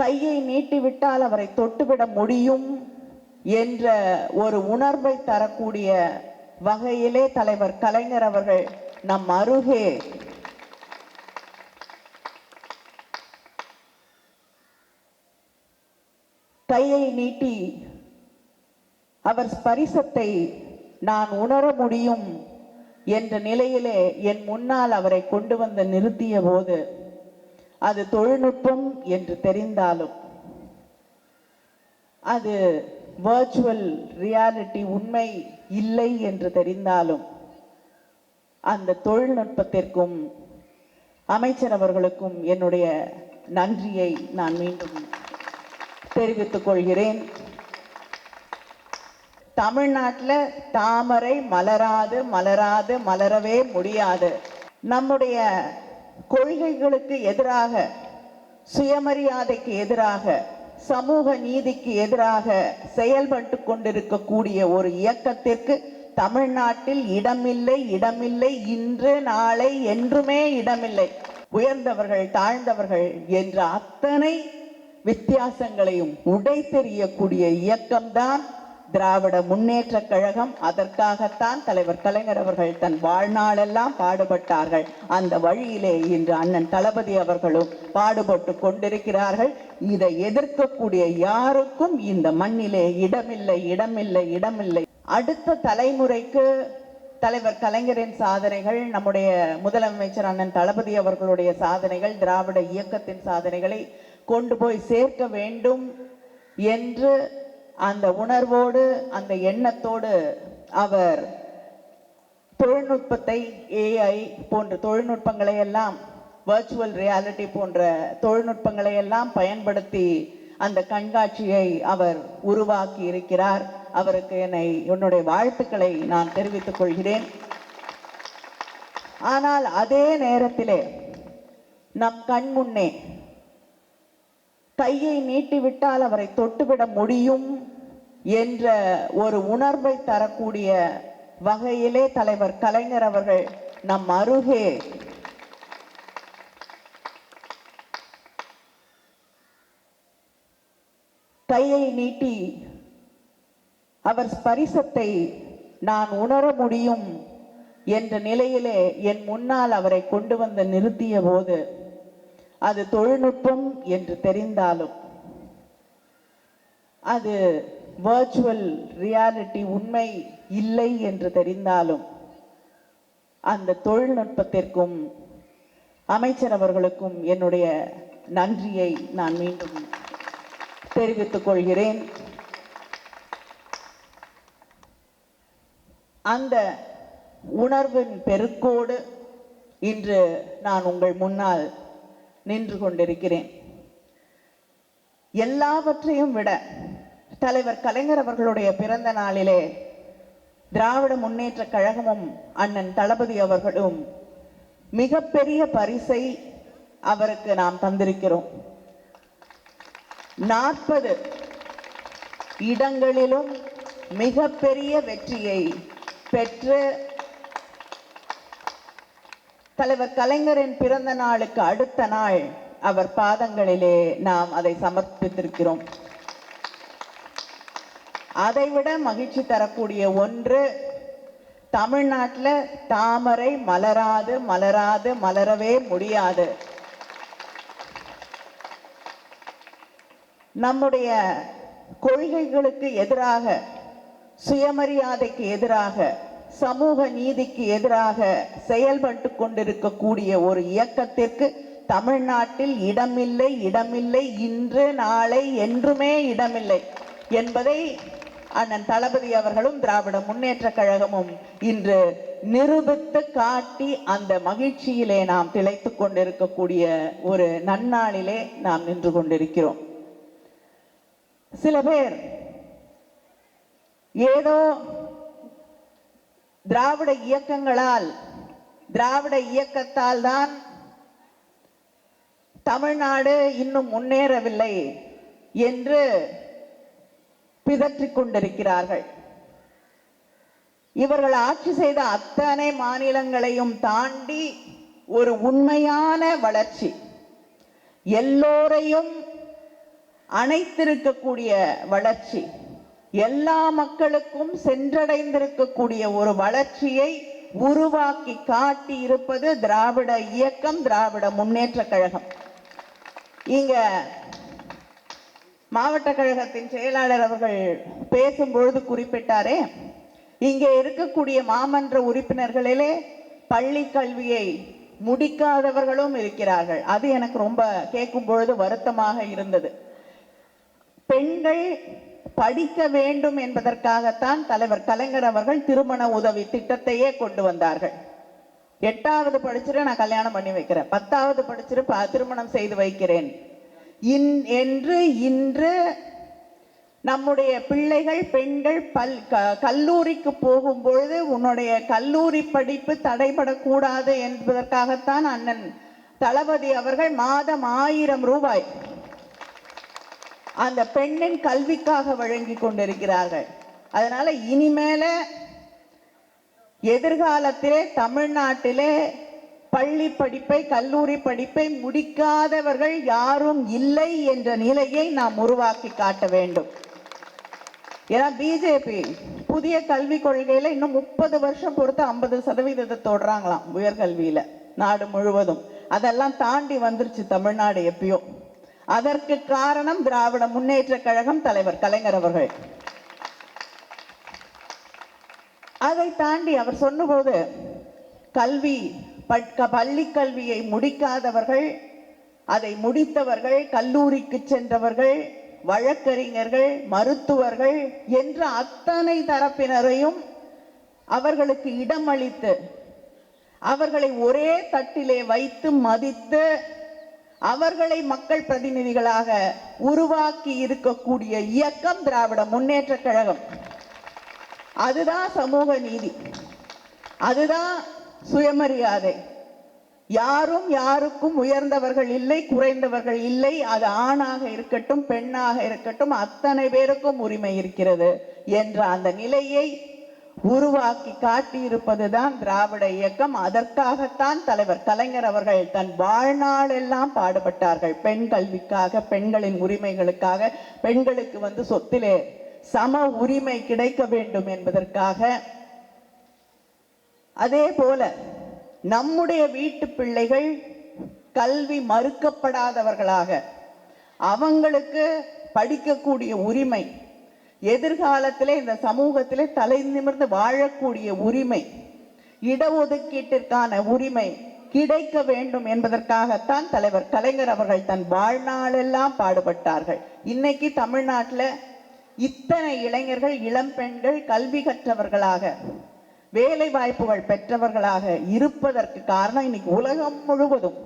கையை நீட்டிவிட்டால் அவரை தொட்டுவிட முடியும் என்ற ஒரு உணர்வை தரக்கூடிய வகையிலே தலைவர் கலைஞர் அவர்கள் நம் அருகே கையை நீட்டி அவர் ஸ்பரிசத்தை நான் உணர முடியும் என்ற நிலையிலே என் முன்னால் அவரை கொண்டு வந்து நிறுத்திய போது அது தொழில்நுட்பம் என்று தெரிந்தாலும் அது வர்ச்சுவல் ரியாலிட்டி உண்மை இல்லை என்று தெரிந்தாலும் அந்த தொழில்நுட்பத்திற்கும் அமைச்சர் அவர்களுக்கும் என்னுடைய நன்றியை நான் மீண்டும் தெரிவித்துக் கொள்கிறேன். தமிழ்நாட்டில் தாமரை மலராது மலராது மலரவே முடியாது. நம்முடைய கொள்கைகளுக்கு எதிராக சுயமரியாதைக்கு எதிராக சமூக நீதிக்கு எதிராக செயல்பட்டு கொண்டிருக்கக்கூடிய ஒரு இயக்கத்திற்கு தமிழ்நாட்டில் இடமில்லை இடமில்லை இன்று நாளை என்றுமே இடமில்லை. உயர்ந்தவர்கள் தாழ்ந்தவர்கள் என்ற அத்தனை வித்தியாசங்களையும் உடை தெரியக்கூடிய இயக்கம்தான் திராவிட முன்னேற்ற கழகம் அதற்காகத்தான் தலைவர் கலைஞர் அவர்கள் தன் வாழ்நாளெல்லாம் பாடுபட்டார்கள். அந்த வழியிலே இன்று அண்ணன் தளபதி அவர்களும் பாடுபட்டு கொண்டிருக்கிறார்கள். இதை எதிர்க்கக்கூடிய யாருக்கும் இந்த மண்ணிலே இடமில்லை இடமில்லை இடமில்லை. அடுத்த தலைமுறைக்கு தலைவர் கலைஞரின் சாதனைகள் நம்முடைய முதலமைச்சர் அண்ணன் தளபதி அவர்களுடைய சாதனைகள் திராவிட இயக்கத்தின் சாதனைகளை கொண்டு போய் சேர்க்க வேண்டும் என்று அந்த உணர்வோடு அந்த எண்ணத்தோடு அவர் தொழில்நுட்பத்தை ஏஐ போன்ற தொழில்நுட்பங்களை எல்லாம் வர்ச்சுவல் ரியாலிட்டி போன்ற தொழில்நுட்பங்களை எல்லாம் பயன்படுத்தி அந்த கண்காட்சியை அவர் உருவாக்கி இருக்கிறார். அவருக்கு என்னை என்னுடைய வாழ்த்துக்களை நான் தெரிவித்துக் கொள்கிறேன். ஆனால் அதே நேரத்திலே நம் கண் முன்னே கையை நீட்டிவிட்டால் அவரை தொட்டுவிட முடியும் என்ற ஒரு உணர்வை தரக்கூடிய வகையிலே தலைவர் கலைஞர் அவர்கள் நம் அருகே கையை நீட்டி அவர் ஸ்பரிசத்தை நான் உணர முடியும் என்ற நிலையிலே என் முன்னால் அவரை கொண்டு வந்து நிறுத்திய போது அது தொழில்நுட்பம் என்று தெரிந்தாலும் அது வர்ச்சுவல் ரியாலிட்டி உண்மை இல்லை என்று தெரிந்தாலும் அந்த தொழில்நுட்பத்திற்கும் அமைச்சர் அவர்களுக்கும் என்னுடைய நன்றியை நான் மீண்டும் தெரிவித்துக் கொள்கிறேன். அந்த உணர்வின் பெருக்கோடு இன்று நான் உங்கள் முன்னால் நின்று கொண்டிருக்கிறேன். எல்லாவற்றையும் விட தலைவர் கலைஞர் அவர்களுடைய பிறந்த நாளிலே திராவிட முன்னேற்ற கழகமும் அண்ணன் தளபதி அவர்களும் மிகப்பெரிய பரிசை அவருக்கு நாம் தந்திருக்கிறோம். நாற்பது இடங்களிலும் மிகப்பெரிய வெற்றியை பெற்று தலைவர் கலைஞரின் பிறந்த நாளுக்கு அடுத்த நாள் அவர் பாதங்களிலே நாம் அதை சமர்ப்பித்திருக்கிறோம். அதைவிட மகிழ்ச்சி தரக்கூடிய ஒன்று தமிழ்நாட்டில் தாமரை மலராது மலராது மலரவே முடியாது. நம்முடைய கொள்கைகளுக்கு எதிராக சுயமரியாதைக்கு எதிராக சமூக நீதிக்கு எதிராக செயல்பட்டு கொண்டிருக்கக்கூடிய ஒரு இயக்கத்திற்கு தமிழ்நாட்டில் இடமில்லை இடமில்லை இன்று நாளை என்றுமே இடமில்லை என்பதை அண்ணன் தளபதி அவர்களும் திராவிட முன்னேற்ற கழகமும் இன்று நிரூபித்து காட்டி அந்த மகிழ்ச்சியிலே நாம் திளைத்துக் கொண்டிருக்கக்கூடிய ஒரு நன்னாளிலே நாம் நின்று கொண்டிருக்கிறோம். சில பேர் ஏதோ திராவிட இயக்கங்களால் திராவிட இயக்கத்தால் தான் தமிழ்நாடு இன்னும் முன்னேறவில்லை என்று பிதற்றிக் கொண்டிருக்கிறார்கள். இவர்கள் ஆட்சி செய்த அத்தனை மாநிலங்களையும் தாண்டி ஒரு உண்மையான வளர்ச்சி. எல்லோரையும் அனைத்திருக்கக்கூடிய வளர்ச்சி. எல்லா மக்களுக்கும் சென்றடைந்திருக்கக்கூடிய ஒரு வளர்ச்சியை உருவாக்கி காட்டி இருப்பது திராவிட இயக்கம் திராவிட முன்னேற்ற கழகம். இங்க மாவட்ட கழகத்தின் செயலாளர் அவர்கள் பேசும்பொழுது குறிப்பிட்டாரே இங்கே இருக்கக்கூடிய மாமன்ற உறுப்பினர்களிலே பள்ளி கல்வியை முடிக்காதவர்களும் இருக்கிறார்கள். அது எனக்கு ரொம்ப கேட்கும் பொழுது வருத்தமாக இருந்தது. பெண்கள் படிக்க வேண்டும் என்பதற்காகத்தான் தலைவர் கலைஞர் அவர்கள் திருமண உதவி திட்டத்தையே கொண்டு வந்தார்கள். எட்டாவது படிச்சுட்டு நான் கல்யாணம் பண்ணி வைக்கிறேன். பத்தாவது படிச்சுட்டு திருமணம் செய்து வைக்கிறேன். இன் என்று இன்று நம்முடைய பிள்ளைகள் பெண்கள் பல் க- கல்லூரிக்கு போகும்பொழுது உன்னுடைய கல்லூரி படிப்பு தடைபடக்கூடாது என்பதற்காகத்தான் அண்ணன் தளபதி அவர்கள் மாதம் ஆயிரம் ரூபாய் அந்த பெண்ணின் கல்விக்காக வழங்கி கொண்டிருக்கிறார்கள். அதனால இனிமேல எதிர்காலத்திலே தமிழ்நாட்டிலே பள்ளி படிப்பை கல்லூரி படிப்பை முடிக்காதவர்கள் யாரும் இல்லை என்ற நிலையை நாம் உருவாக்கி காட்ட வேண்டும். ஏன்னா பிஜேபி புதிய கல்விக் கொள்கையில இன்னும் முப்பது வருஷம் பொறுத்து ஐம்பது சதவீதத்தை தொடுறாங்களாம் உயர்கல்வியில நாடு முழுவதும். அதெல்லாம் தாண்டி வந்துருச்சு தமிழ்நாடு எப்பயோ. அதற்கு காரணம் திராவிட முன்னேற்ற கழகம் தலைவர் கலைஞர் அவர்கள். அதை தாண்டி அவர் சொன்னபோது கல்வி பள்ளி கல்வியை முடிக்காதவர்கள் அதை முடித்தவர்கள் கல்லூரிக்கு சென்றவர்கள் வழக்கறிஞர்கள் மருத்துவர்கள் என்ற அத்தனை தரப்பினரையும் அவர்களுக்கு இடமளித்து அவர்களை ஒரே தட்டிலே வைத்து மதித்து அவர்களை மக்கள் பிரதிநிதிகளாக உருவாக்கி இருக்கக்கூடிய இயக்கம் திராவிட முன்னேற்ற கழகம். அதுதான் சமூக நீதி. அதுதான் சுயமரியாதை. யாரும் யாருக்கும் உயர்ந்தவர்கள் இல்லை குறைந்தவர்கள் இல்லை. அது ஆணாக இருக்கட்டும் பெண்ணாக இருக்கட்டும் அத்தனை பேருக்கும் உரிமை இருக்கிறது என்ற அந்த நிலையை உருவாக்கி காட்டியிருப்பதுதான் திராவிட இயக்கம். அதற்காகத்தான் தலைவர் கலைஞர் அவர்கள் தன் வாழ்நாளெல்லாம் பாடுபட்டார்கள். பெண் கல்விக்காக பெண்களின் உரிமைகளுக்காக பெண்களுக்கு வந்து சொத்திலே சம உரிமை கிடைக்க வேண்டும் என்பதற்காக. அதே போல நம்முடைய வீட்டு பிள்ளைகள் கல்வி மறுக்கப்படாதவர்களாக அவங்களுக்கு படிக்கக்கூடிய உரிமை எதிர்காலத்திலே இந்த சமூகத்திலே தலை நிமிர்ந்து வாழக்கூடிய உரிமை இடஒதுக்கீட்டிற்கான உரிமை கிடைக்க வேண்டும் என்பதற்காகத்தான் தலைவர் கலைஞர் அவர்கள் தன் வாழ்நாளெல்லாம் பாடுபட்டார்கள். இன்னைக்கு தமிழ்நாட்டில் இத்தனை இளைஞர்கள் இளம் பெண்கள் கல்வி கற்றவர்களாக வேலை வாய்ப்புகள் பெற்றவர்களாக இருப்பதற்கு காரணம் இன்னைக்கு உலகம் முழுவதும்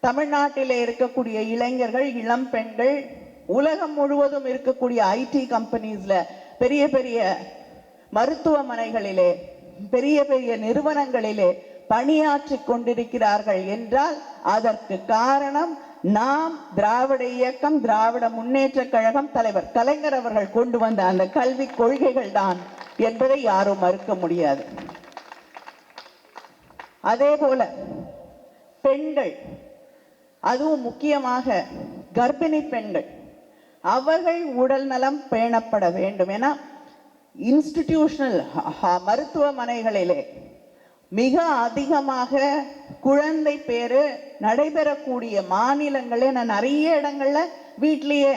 தமிழ்நாட்டிலே இருக்கக்கூடிய இளைஞர்கள் இளம் பெண்கள் உலகம் முழுவதும் இருக்கக்கூடிய ஐடி கம்பெனிஸ்ல பெரிய பெரிய மருத்துவமனைகளிலே பெரிய பெரிய நிறுவனங்களிலே பணியாற்றி கொண்டிருக்கிறார்கள் என்றால் அதற்கு காரணம் நாம் திராவிட இயக்கம் திராவிட முன்னேற்ற கழகம் தலைவர் கலைஞர் அவர்கள் கொண்டு வந்த அந்த கல்வி கொள்கைகள் தான் என்பதை யாரும் மறுக்க முடியாது. அதே போல பெண்கள் அதுவும் முக்கியமாக கர்ப்பிணி பெண்கள் அவர்கள் உடல் நலம் பேணப்பட வேண்டும். என இன்ஸ்டிடியூஷனல் மருத்துவமனைகளிலே மிக அதிகமாக குழந்தை பேரு நடைபெறக்கூடிய மாநிலங்களே நான் நிறைய இடங்கள்ல வீட்டிலேயே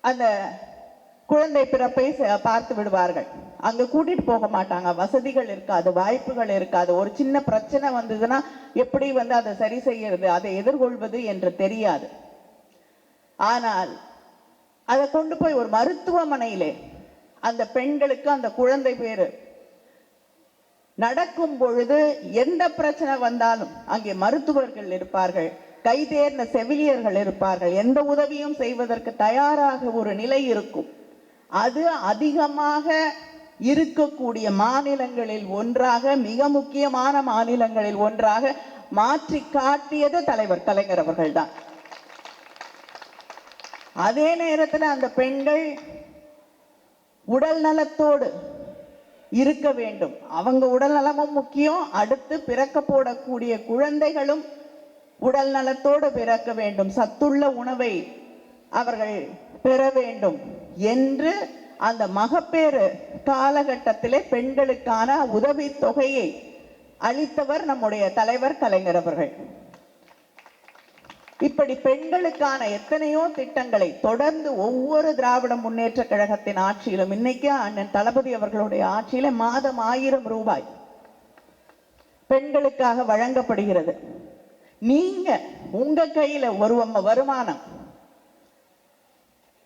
அந்த குழந்தை பிறப்பை பார்த்து விடுவார்கள். அங்க கூட்டிட்டு போக மாட்டாங்க. வசதிகள் இருக்காது வாய்ப்புகள் இருக்காது. ஒரு சின்ன பிரச்சனை வந்ததுன்னா எப்படி வந்து அதை சரி செய்யறது அதை எதிர்கொள்வது என்று தெரியாது. ஆனால் அதை கொண்டு போய் ஒரு மருத்துவமனையிலே அந்த பெண்களுக்கு அந்த குழந்தை பேரு. நடக்கும் பொழுது எந்த பிரச்சனை வந்தாலும் அங்கே மருத்துவர்கள் இருப்பார்கள் கைதேர்ந்த செவிலியர்கள் இருப்பார்கள் எந்த உதவியும் செய்வதற்கு தயாராக ஒரு நிலை இருக்கும். அது அதிகமாக இருக்கக்கூடிய மாநிலங்களில் ஒன்றாக மிக முக்கியமான மாநிலங்களில் ஒன்றாக மாற்றி காட்டியது தலைவர் கலைஞர் அவர்கள்தான். அதே நேரத்தில் அந்த பெண்கள் உடல் நலத்தோடு இருக்க வேண்டும். அவங்க உடல் நலமும் முக்கியம். அடுத்து பிறக்க போடக்கூடிய குழந்தைகளும் உடல் நலத்தோடு பிறக்க வேண்டும். சத்துள்ள உணவை அவர்கள் பெற வேண்டும் என்று அந்த மகப்பேறு காலகட்டத்திலே பெண்களுக்கான உதவி தொகையை அளித்தவர் நம்முடைய தலைவர் கலைஞர் அவர்கள். இப்படி பெண்களுக்கான எத்தனையோ திட்டங்களை தொடர்ந்து ஒவ்வொரு திராவிட முன்னேற்ற கழகத்தின் ஆட்சியிலும் இன்னைக்கு அண்ணன் தளபதி அவர்களுடைய ஆட்சியில மாதம் ஆயிரம் ரூபாய் பெண்களுக்காக வழங்கப்படுகிறது. நீங்க உங்க கையில ஒரு வருமானம்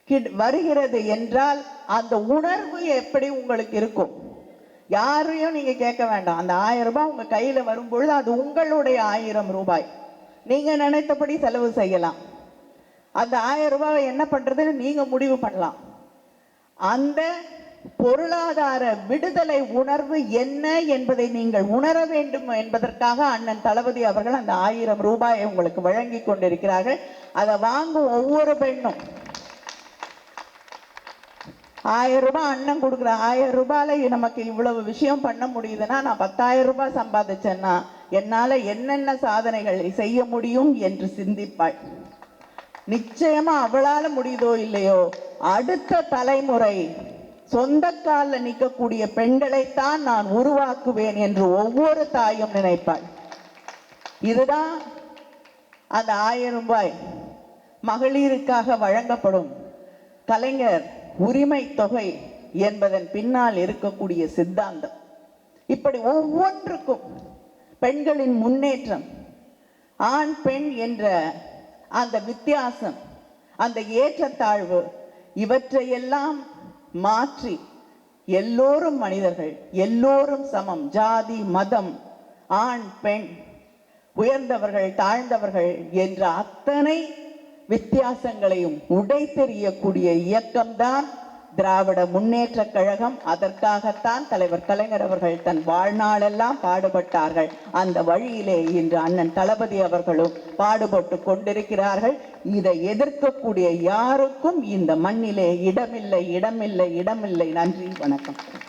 கிட்- வருகிறது என்றால் அந்த உணர்வு எப்படி உங்களுக்கு இருக்கும்? யாரையும் நீங்க கேட்க வேண்டாம். அந்த ஆயிரம் ரூபாய் உங்க கையில வரும்பொழுது அது உங்களுடைய ஆயிரம் ரூபாய். நீங்க நினைத்தபடி செலவு செய்யலாம். அந்த ஆயிரம் ரூபாவை என்ன பண்றதுன்னு நீங்க முடிவு பண்ணலாம். அந்த பொருளாதார விடுதலை உணர்வு என்ன என்பதை நீங்கள் உணர வேண்டும் என்பதற்காக அண்ணன் தளபதி அவர்கள் அந்த ஆயிரம் ரூபாயை உங்களுக்கு வழங்கி கொண்டிருக்கிறார்கள். அதை வாங்கும் ஒவ்வொரு பெண்ணும். ஆயிரம் ரூபாய் அண்ணன் கொடுக்குற ஆயிரம் ரூபாயில நமக்கு இவ்வளவு விஷயம் பண்ண முடியுதுன்னா நான் பத்தாயிரம் ரூபாய் சம்பாதிச்சேன்னா என்னால என்னென்ன சாதனைகள் செய்ய முடியும் என்று சிந்திப்பாள் நிச்சயமா அவளால முடியுதோ இல்லையோ அடுத்த தலைமுறை சொந்த காலில் நிற்கக்கூடிய பெண்களைத்தான் நான் உருவாக்குவேன் என்று ஒவ்வொரு தாயும் நினைப்பாள். இதுதான் அந்த ஆயிரம் ரூபாய் மகளிருக்காக வழங்கப்படும் கலைஞர் உரிமை தொகை என்பதன் பின்னால் இருக்கக்கூடிய சித்தாந்தம். இப்படி ஒவ்வொன்றுக்கும் பெண்களின் முன்னேற்றம் ஆண் பெண் என்ற அந்த வித்தியாசம் அந்த ஏற்றத்தாழ்வு இவற்றையெல்லாம் மாற்றி எல்லோரும் மனிதர்கள் எல்லோரும் சமம். ஜாதி மதம் ஆண் பெண் உயர்ந்தவர்கள் தாழ்ந்தவர்கள் என்ற அத்தனை வித்தியாசங்களையும் உடை தெரியக்கூடிய இயக்கம்தான் திராவிட முன்னேற்ற கழகம் அதற்காகத்தான் தலைவர் கலைஞர் அவர்கள் தன் வாழ்நாளெல்லாம் பாடுபட்டார்கள். அந்த வழியிலே இன்று அண்ணன் தளபதி அவர்களும் பாடுபட்டு கொண்டிருக்கிறார்கள். இதை எதிர்க்கக்கூடிய யாருக்கும் இந்த மண்ணிலே இடமில்லை இடமில்லை இடமில்லை. நன்றி வணக்கம்.